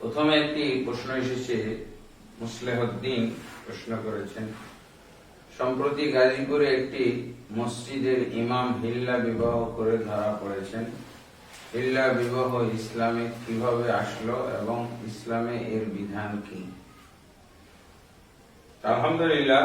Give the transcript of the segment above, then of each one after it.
প্রথমে একটি প্রশ্ন এসেছে, মুসলেহদ্দিন প্রশ্ন করেছেন। সম্প্রতি গাজীপুরে একটি মসজিদের ইমাম হিল্লা বিবাহ করে ধরা পড়েছেন। হিল্লা বিবাহ ইসলামে কীভাবে আসলো এবং ইসলামে এর বিধান কি? আলহামদুলিল্লাহ,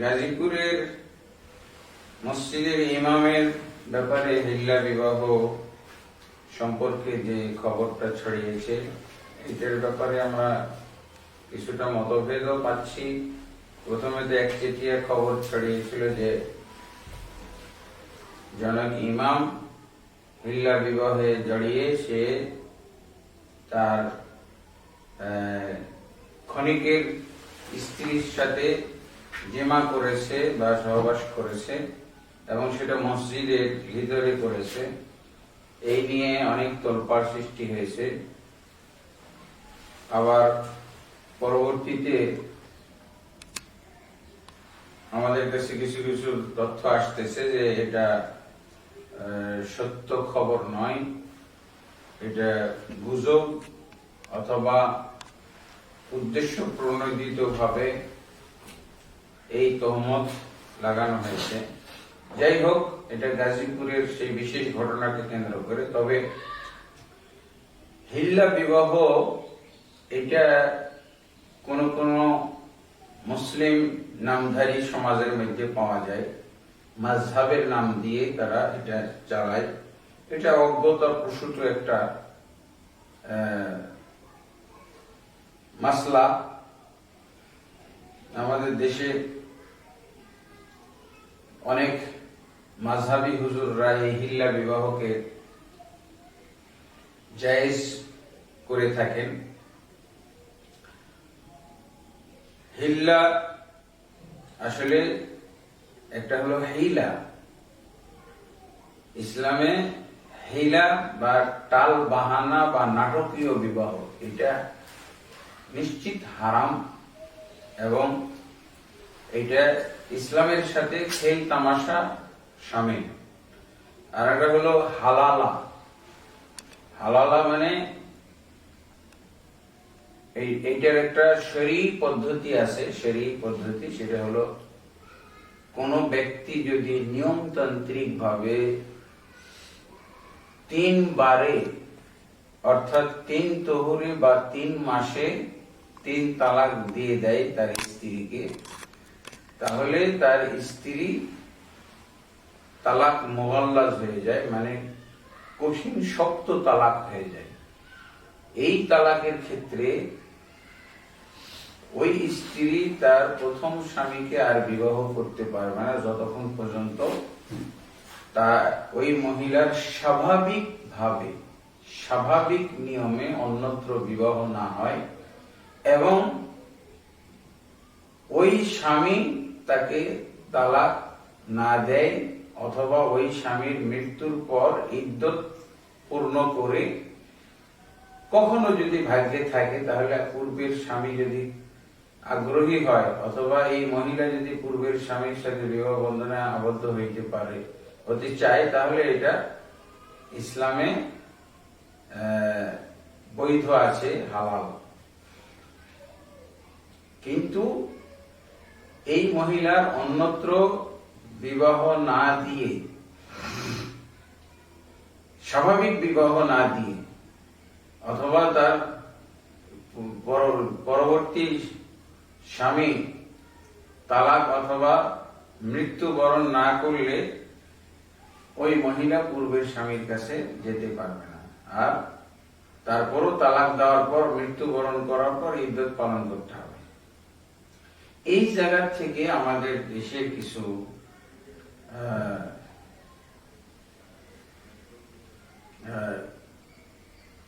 গাজীপুরের মসজিদের ইমামের ব্যাপারে হিল্লা বিবাহ সম্পর্কে যে খবরটা ছড়িয়েছে, এটার ব্যাপারে আমরা কিছুটা মতভেদও পাচ্ছি। প্রথমে তো এক চেটিয়া খবর ছড়িয়েছিল যে, জনক ইমাম হিল্লা বিবাহে জড়িয়ে সে তার ক্ষণিকের স্ত্রীর সাথে জেমা করেছে বা সহবাস করেছে এবং সেটা মসজিদের ভিতরে করেছে। এই নিয়ে অনেক তোলপাড় সৃষ্টি হয়েছে। আবার পরবর্তীতে আমাদের কাছে কিছু কিছু তথ্য আসতেছে যে এটা সত্য খবর নয়। এটা গুজব অথবা উদ্দেশ্য প্রণোদিত ভাবে এই তহমত লাগানো হয়েছে। যাই হোক, এটা গাজীপুরের সেই বিশেষ ঘটনাকে কেন্দ্র করে। তবে হিল্লা বিবাহ, এটা কোন কোন মুসলিম নামধারী সমাজের মধ্যে পাওয়া যায়। মাঝহাবের নাম দিয়ে তারা এটা চালায়। এটা অজ্ঞতা প্রসূত একটা মাসলা। আমাদের দেশে অনেক মাঝহাবি হুজুররা এই হিল্লা বিবাহকে জায়েজ করে থাকেন। হিল্লা আসলে একটা হলো হিলা। ইসলামে হিলা বা টাল বাহানা বা নাটকীয় বিবাহ, এটা নিশ্চিত হারাম এবং এটা ইসলামের সাথে খেল তামাশা সামিল আর একটা হলো হালালা। হালালা মানে এই, এইটার একটা শরী পদ্ধতি আছে শরী পদ্ধতি সেটা হলো কোন ব্যক্তি যদি নিয়মতান্ত্রিক ভাবে তিনবারে অর্থাৎ তিন তহুরে বা তিন মাসে তিন তালাক দিয়ে দেয় তার স্ত্রীকে, তাহলে তার স্ত্রী তালাক মোগাল্লাজ হয়ে যায় মানে কঠিন শক্ত তালাক হয়ে যায়। এই তালাকের ক্ষেত্রে ওই স্ত্রী তার প্রথম স্বামীকে আর বিবাহ করতে পারবে না যতক্ষণ পর্যন্ত তা ওই মহিলার স্বাভাবিক ভাবে স্বাভাবিক নিয়মে অন্যত্র বিবাহ না হয় এবং ওই স্বামী তাকে তালাক না দেয় অথবা ওই স্বামীর মৃত্যুর পর ইদ্যত পূর্ণ করে কখনো যদি ভাগ্যে থাকে, তাহলে পূর্বের স্বামী যদি আগ্রহী হয়, অথবা এই মহিলা যদি পূর্বের স্বামীর সাথে বিবাহ বন্ধনে আবদ্ধ হইতে পারে হতে চায়, তাহলে এটা ইসলামে বৈধ আছে, হালাল। কিন্তু এই মহিলার অন্যত্র বিবাহ না দিয়ে। স্বাভাবিক বিবাহ না দিয়ে। অথবা তার পরবর্তী স্বামী তালাক অথবা মৃত্যুবরণ না করলে ওই মহিলা পূর্বের স্বামীর কাছে যেতে পারবে না। আর তারপরও তালাক দেওয়ার পর, মৃত্যুবরণ করার পর ইদ্যত পালন করতে হবে। এই জায়গা থেকে আমাদের দেশের কিছু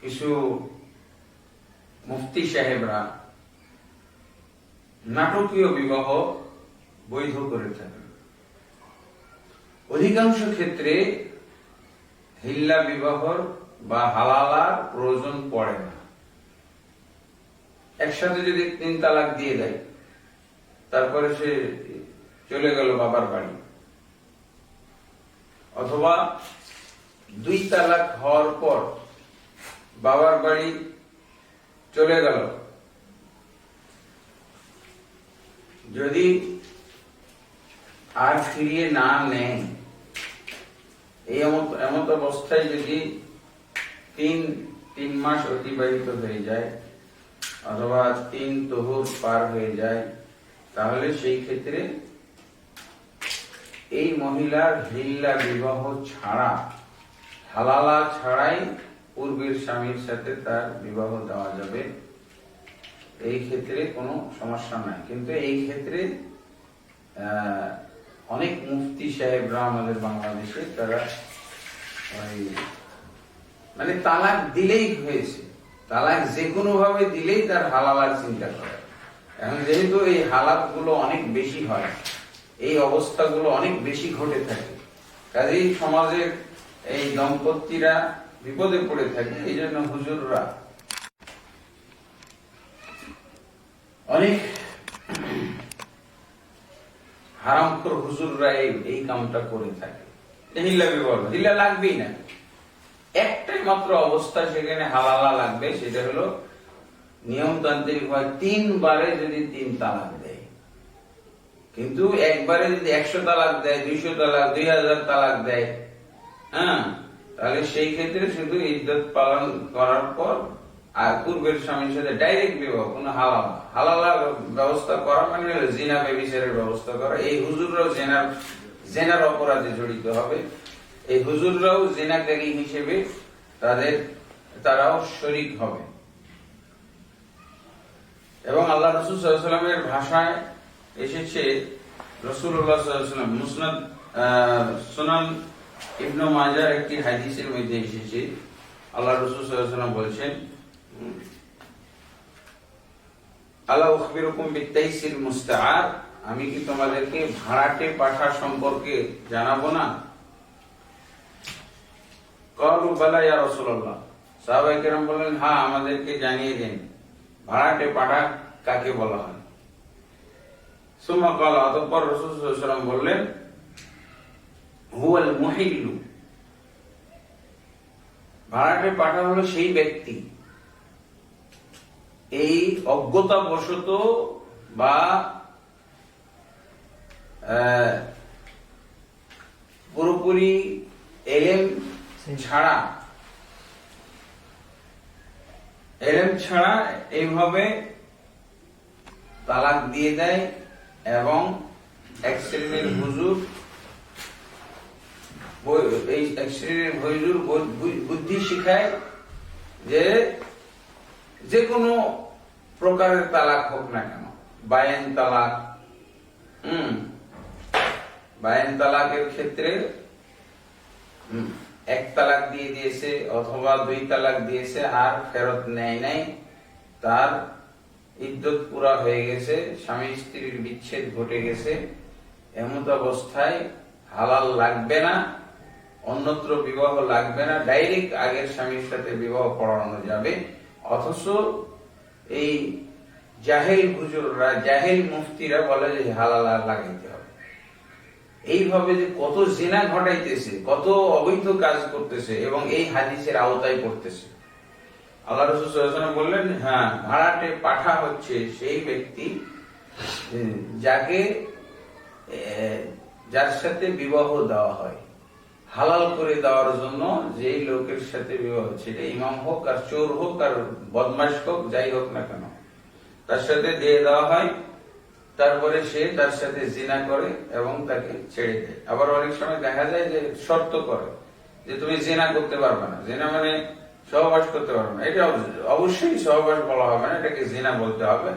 কিছু মুফতি সাহেবরা নাটকীয় বিবাহ বৈধ করে থাকেন। অধিকাংশ ক্ষেত্রে হিল্লা বিবাহর বা হালালার প্রয়োজন পড়ে না। একসাথে যদি তিন তালাক দিয়ে দেয়, তারপরে সে চলে গেল বাবার বাড়ি। অথবা দুই তালাক হওয়ার পর বাবার বাড়ি চলে গেল। যদি আর ফিরিয়ে না নেয় এই এমত অবস্থায় যদি তিন তিন মাস অতিবাহিত হয়ে যায় অথবা তিন তহুর পার হয়ে যায়, তাহলে সেই ক্ষেত্রে এই মহিলার হিল্লা বিবাহ ছাড়া, হালালা ছাড়াই পূর্বের স্বামীর সাথে তার বিবাহ দেওয়া যাবে। এই ক্ষেত্রে কোনো সমস্যা নাই। কিন্তু এই ক্ষেত্রে অনেক মুফতি সাহেবরা আমাদের বাংলাদেশে তারা মানে তালাক দিলেই হয়েছে। তালাক যে কোনো ভাবে দিলেই তার হালালার চিন্তা করে। এখন যেহেতু এই হালাতগুলো অনেক বেশি হয় এই অবস্থাগুলো অনেক বেশি ঘটে থাকে। কাজেই সমাজের এই দম্পতিরা বিপদে পড়ে থাকে এই জন্য হুজুররা অনেক হারামখোর হুজুররা এই এই কামটা করে থাকে। হিল্লা বিবাহ হিল্লা লাগবেই না। একটাই মাত্র অবস্থা সেখানে হালালা লাগবে সেটা হলো নিয়মতান্ত্রিক হয় তিনবারে যদি তিন তালাক কিন্তু একবারে যদি একশো তালাক দেয়, দুইশো তালাক, দুই হাজার তালাক দেয় হ্যাঁ? তাহলে সেই ক্ষেত্রে শুধু ইজ্জত পালন করার পর আর পূর্বের স্বামীর সাথে ডাইরেক্ট বিবাহ, কোন হালাল হালালার ব্যবস্থা করা মানে হলো জিনা, বেবিচারের ব্যবস্থা করা। এই হুজুররাও জেনার জেনার অপরাধে জড়িত হবে। এই হুজুররাও জেনাকারী হিসেবে তাদের, তারাও শরিক হবে। এবং আল্লাহ রসুল সাল্লামের ভাষায় এসেছে রসুল্লাহ মুসনাদ ইবনু মাজার একটি হাদিসের মধ্যে এসেছে। আল্লাহ বলছেন আল্লাহ বিত্তাইসির আমি কি তোমাদেরকে ভাড়াটে পাঠা সম্পর্কে জানাব না? কলু বালা ইয়া রাসূলুল্লাহ সাহাবায়ে কেরাম বললেন হ্যাঁ আমাদেরকে জানিয়ে দিন। ভাড়াটে পাঠা কাকে বলা হয়? সুম্মা কাল অতঃপর বললেন হুয়াল মুহিল্লু ভাড়াটে পাঠা হলো সেই ব্যক্তি। এই অজ্ঞতা বশত বা পুরোপুরি এলেম ছাড়া এলেম ছাড়া এইভাবে তালাক দিয়ে দেয়। এবং এক শ্রেণির হুজুর এই এক শ্রেণির হুজুর বুদ্ধি শিখায় যে যে কোনো প্রকারের তালাক হোক না কেন। বায়েন তালাক, হম, বায়েন তালাকের ক্ষেত্রে এক তালাক দিয়ে দিয়েছে অথবা দুই তালাক দিয়েছে, আর ফেরত নেয় নাই, তার ইদ্যত পুরা হয়ে গেছে, স্বামী স্ত্রীর বিচ্ছেদ ঘটে গেছে। এমত অবস্থায় হালাল লাগবে না, অন্যত্র বিবাহ লাগবে না, ডাইরেক্ট আগের স্বামীর সাথে বিবাহ পড়ানো যাবে। অথচ এই জাহেল হুজুররা, জাহেল মুফতিরা বলে যে হালাল আর লাগাইতে হবে। এইভাবে যে কত জেনা ঘটাইতেছে, কত অবৈধ কাজ করতেছে এবং এই হাদিসের আওতায় পড়তেছে। আল্লাহ রসুল বললেন হ্যাঁ ভাড়াটে পাঠা হচ্ছে সেই ব্যক্তি যাকে যার সাথে বিবাহ দেওয়া হয়। হালাল করে দেওয়ার জন্য যেই লোকের সাথে বিবাহ সেটা ইমাম হোক আর চোর হোক আর বদমাস হোক, যাই হোক না কেন। তার সাথে দিয়ে দেওয়া হয়, তারপরে সে তার সাথে জিনা করে এবং তাকে ছেড়ে দেয়। আবার অনেক সময় দেখা যায় যে শর্ত করে যে তুমি জিনা করতে পারবে না। জিনা মানে সহবাস করতে পারবে না। এটা অবশ্যই সহবাস বলা হবে না, এটাকে জিনা বলতে হবে।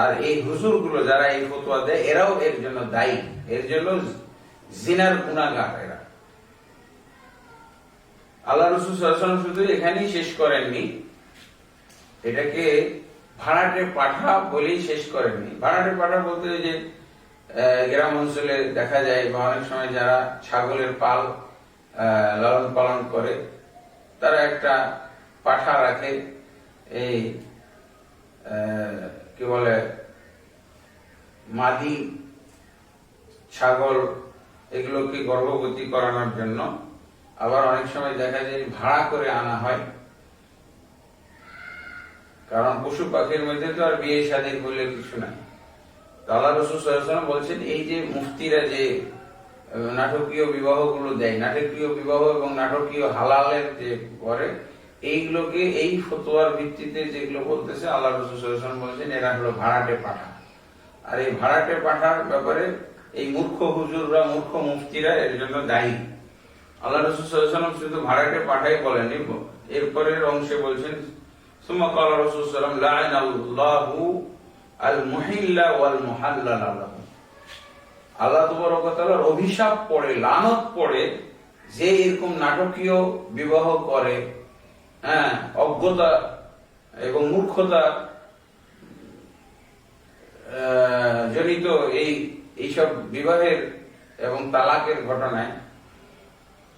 আর এই হুজুরগুলো যারা এই ফতুয়া দেয়, এরাও এর জন্য দায়ী। এর জন্য জিনার গুণাগার এরা। আল্লাহ রসুল শুধু এখানেই শেষ করেননি, এটাকে ভাড়াটে পাঠা বলেই শেষ করেননি। ভাড়াটে পাঠা বলতে যে গ্রাম অঞ্চলে দেখা যায় বা অনেক সময় যারা ছাগলের পাল লালন পালন করে, তারা একটা পাঠা রাখে এই কি বলে, মাদি ছাগল, এগুলোকে গর্ভবতী করানোর জন্য। আবার অনেক সময় দেখা যায় ভাড়া করে আনা হয়। কারণ পশু পাখির মধ্যে তো আর বিয়ে শাদী বলে কিছু নাই। আল্লাহ রসুল বলছেন, এই যে মুফতিরা যে নাটকীয় বিবাহগুলো দেয়, নাটকীয় বিবাহ এবং নাটকীয় হালালের যে করে এইগুলোকে, এই ফতোয়ার ভিত্তিতে যেগুলো বলতেছে, আল্লাহ রসুল বলছেন, এরা হলো ভাড়াটে পাঠা। আর এই ভাড়াটে পাঠার ব্যাপারে এই মূর্খ হুজুররা, মূর্খ মুফতিরা এর জন্য দায়ী। আল্লাহ রসুল সাল্লাল্লাহু আলাইহি শুধু ভাড়াটে পাঠাই বলেন এরপরের অংশে বলছেন, সুম্মা ক্বালা রাসূল সাল্লাল্লাহু আলাইহি ওয়াসাল্লাম, লা'নাল্লাহু আল মুহিল্লা ওয়াল মুহাল্লাল লাহু। আল্লাহ তবরকতালার অভিশাপ পড়ে, লানত পড়ে, যে এরকম নাটকীয় বিবাহ করে হ্যাঁ অজ্ঞতা এবং মূর্খতা জনিত এই, এইসব বিবাহের এবং তালাকের ঘটনায়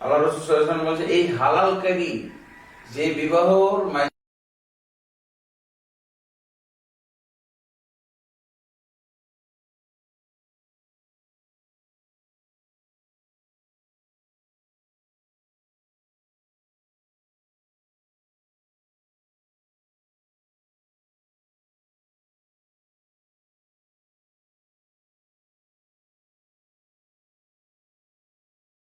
আল্লাহ রসুল বলছে এই হালালকারী যে বিবাহর